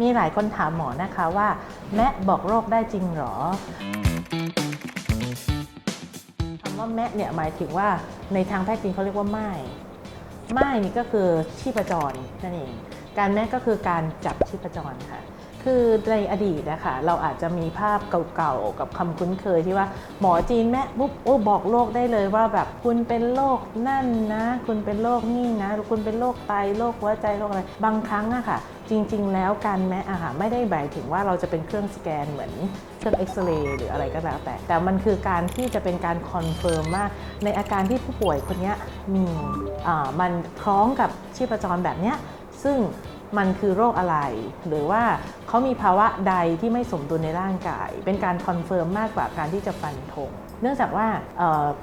มีหลายคนถามหมอนะคะว่า แม่บอกโรคได้จริงหรอคำว่าแม่เนี่ยหมายถึงว่าในทางแพทย์จริงเขาเรียกว่าไม้ไม้นี่ก็คือชีพจรนั่นเอง การแม่ก็คือการจับชีพจรค่ะ คือในอดีตนะคะเราอาจจะมีภาพเก่าๆกับคำคุ้นเคยที่ว่าหมอจีนแม่ปุ๊บโอ้บอกโรคได้เลยว่าแบบคุณเป็นโรคนั่นนะ คุณเป็นโรคนี่นะหรือคุณเป็นโรคไตโรคหัวใจโรคอะไรบางครั้งอะค่ะ จริง ๆ แล้วการแมะอะค่ะไม่ได้หมายถึงว่าเราจะเป็นเครื่องสแกนเหมือนเครื่องเอ็กซเรย์หรืออะไรก็แล้วแต่ แต่มันคือการที่จะเป็นการคอนเฟิร์มว่าในอาการที่ผู้ป่วยคนนี้มีมันคล้องกับชีพจรแบบเนี้ยซึ่ง มันคือโรคอะไร หรือว่าเขามีภาวะใดที่ไม่สมดุลในร่างกาย เป็นการคอนเฟิร์มมากกว่าการที่จะฟันธงเนื่องจากว่า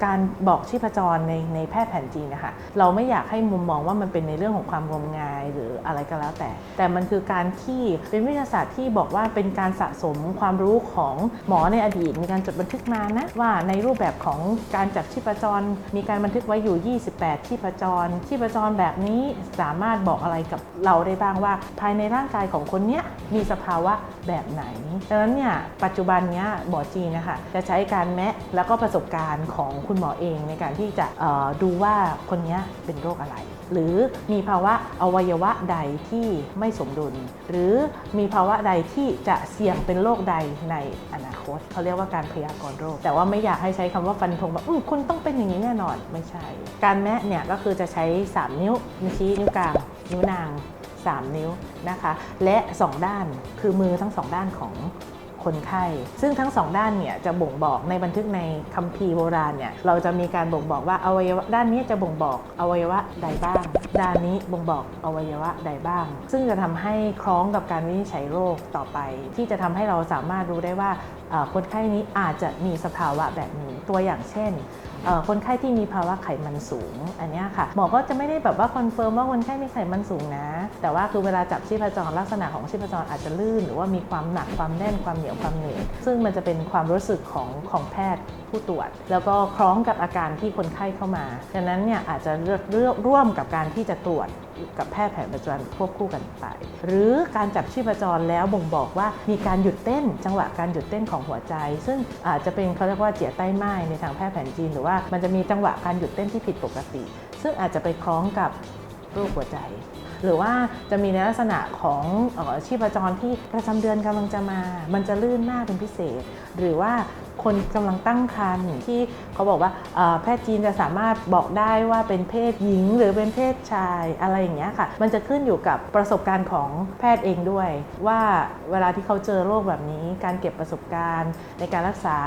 การบอกชีพจรในในแพทย์แผนจีนนะคะเราไม่อยากให้มุมมองว่ามันเป็นในเรื่องของความงมงายหรืออะไรก็แล้วแต่ แต่มันคือการที่เป็นวิทยาศาสตร์ที่บอกว่าเป็นการสะสมความรู้ของหมอในอดีต มีการจดบันทึกมานะว่าในรูปแบบของการจับชีพจร มีการบันทึกไว้อยู่ 28 ชีพจร ชีพจรแบบนี้สามารถบอกอะไรกับเราได้บ้างว่าภายในร่างกายของคนเนี้ยมีสภาวะแบบไหน ดังนั้นเนี่ยปัจจุบันเนี้ยหมอจีนนะคะจะใช้การแมะแล้วก็ประสบการณ์ของคุณหมอเองในการที่จะดูว่าคนนี้เป็นโรคอะไร หรือมีภาวะอวัยวะใดที่ไม่สมดุล หรือมีภาวะใดที่จะเสี่ยงเป็นโรคใดในอนาคตเขาเรียกว่าการพยากรณ์โรค แต่ว่าไม่อยากให้ใช้คำว่าฟันธงแบบอืมคุณต้องเป็นอย่างนี้แน่นอนไม่ใช่ การแมะเนี่ยก็คือจะใช้ 3 นิ้วนิ้วชี้นิ้วกลางนิ้วนาง 3 นิ้วนะคะ และ 2 ด้านคือมือทั้ง 2 ด้านของคนไข้ ซึ่งทั้ง2ด้านเนี่ยจะบ่งบอกในบันทึกในคัมภีร์โบราณเนี่ยเราจะมีการบ่งบอกว่าอวัยวะด้านนี้จะบ่งบอกอวัยวะใดบ้าง ด้านนี้บ่งบอกอวัยวะใดบ้าง ซึ่งจะทำให้คล้องกับการวินิจฉัยโรคต่อไป ที่จะทำให้เราสามารถรู้ได้ว่าคนไข้นี้อาจจะมีสภาวะแบบนี้ตัวอย่างเช่น คนไข้ที่มีภาวะไขมันสูง อันนี้ค่ะหมอก็จะไม่ได้แบบว่าคอนเฟิร์มว่าคนไข้มีไขมันสูงนะ แต่ว่าคือเวลาจับชีพจรลักษณะของชีพจรอาจจะลื่น หรือว่ามีความหนักความแน่นความเหนียวความเหนื่อยซึ่งมันจะเป็นความรู้สึกของของแพทย์ผู้ตรวจ แล้วก็คล้องกับอาการที่คนไข้เข้ามาดังนั้นเนี่ยอาจจะเลือกร่วมกับการที่จะตรวจ กับแพทย์แผนปัจจุบันควบคู่กันไป หรือการจับชีพจรแล้วบ่งบอกว่ามีการหยุดเต้น จังหวะการหยุดเต้นของหัวใจ ซึ่งอาจจะเป็นเขาเรียกว่าเจียใต้ไม้ในทางแพทย์แผนจีน หรือว่ามันจะมีจังหวะการหยุดเต้นที่ผิดปกติ ซึ่งอาจจะไปคล้องกับโรคหัวใจหรือว่าจะมีในลักษณะของออชีพจรที่ประจำเดือนกำลังจะมา มันจะลื่นมากเป็นพิเศษ หรือว่าคนกำลังตั้งครรภ์ที่เขาบอกว่าแพทย์จีนจะสามารถบอกได้ว่าเป็นเพศหญิงหรือเป็นเพศชายอะไรอย่างเงี้ยค่ะ มันจะขึ้นอยู่กับประสบการณ์ของแพทย์เองด้วย ว่าเวลาที่เขาเจอโรคแบบนี้ การเก็บประสบการณ์ ในการรักษา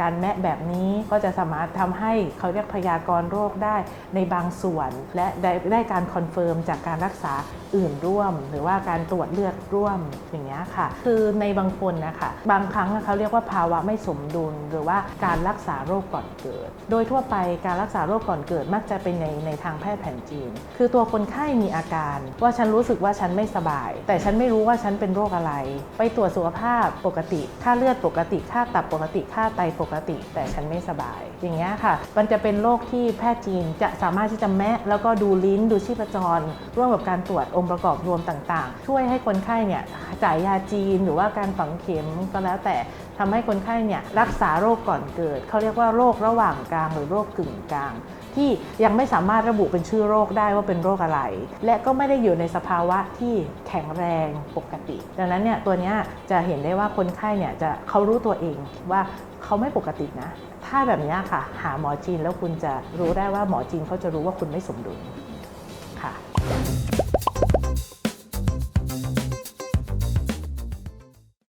การแมะแบบนี้ก็จะสามารถทำให้เขาเรียกพยากรณ์โรคได้ในบางส่วน และได้ได้การคอนเฟิร์มจากการรักษาอื่นร่วม หรือว่าการตรวจเลือดร่วมอย่างเงี้ยค่ะ คือในบางคนนะคะบางครั้งเขาเรียกว่าภาวะไม่สมดุลหรือว่าการรักษาโรคก่อนเกิด โดยทั่วไปการรักษาโรคก่อนเกิดมักจะเป็นในในทางแพทย์แผนจีน คือตัวคนไข้มีอาการว่าฉันรู้สึกว่าฉันไม่สบาย แต่ฉันไม่รู้ว่าฉันเป็นโรคอะไร ไปตรวจสุขภาพปกติ ค่าเลือดปกติ ค่าตับปกติ ค่าไตปกติ แต่ฉันไม่สบาย อย่างเงี้ยค่ะ มันจะเป็นโรคที่แพทย์จีนจะสามารถที่จะแมะแล้วก็ดูลิ้นดูชีพจร ร่วมกับการตรวจองค์ประกอบรวมต่างๆ ช่วยให้คนไข้เนี่ยจ่ายยาจีนหรือว่าการฝังเข็มก็แล้วแต่ทำให้คนไข้เนี่ยรักษาโรคก่อนเกิด เขาเรียกว่าโรคระหว่างกลางหรือโรคกึ่งกลาง ที่ยังไม่สามารถระบุเป็นชื่อโรคได้ว่าเป็นโรคอะไร และก็ไม่ได้อยู่ในสภาวะที่แข็งแรงปกติ ดังนั้นเนี่ยตัวเนี้ยจะเห็นได้ว่าคนไข้เนี่ยจะเขารู้ตัวเองว่าเขาไม่ปกตินะ ถ้าแบบเนี้ยค่ะ หาหมอจีนแล้วคุณจะรู้ได้ว่าหมอจีนเขาจะรู้ว่าคุณไม่สมดุลค่ะ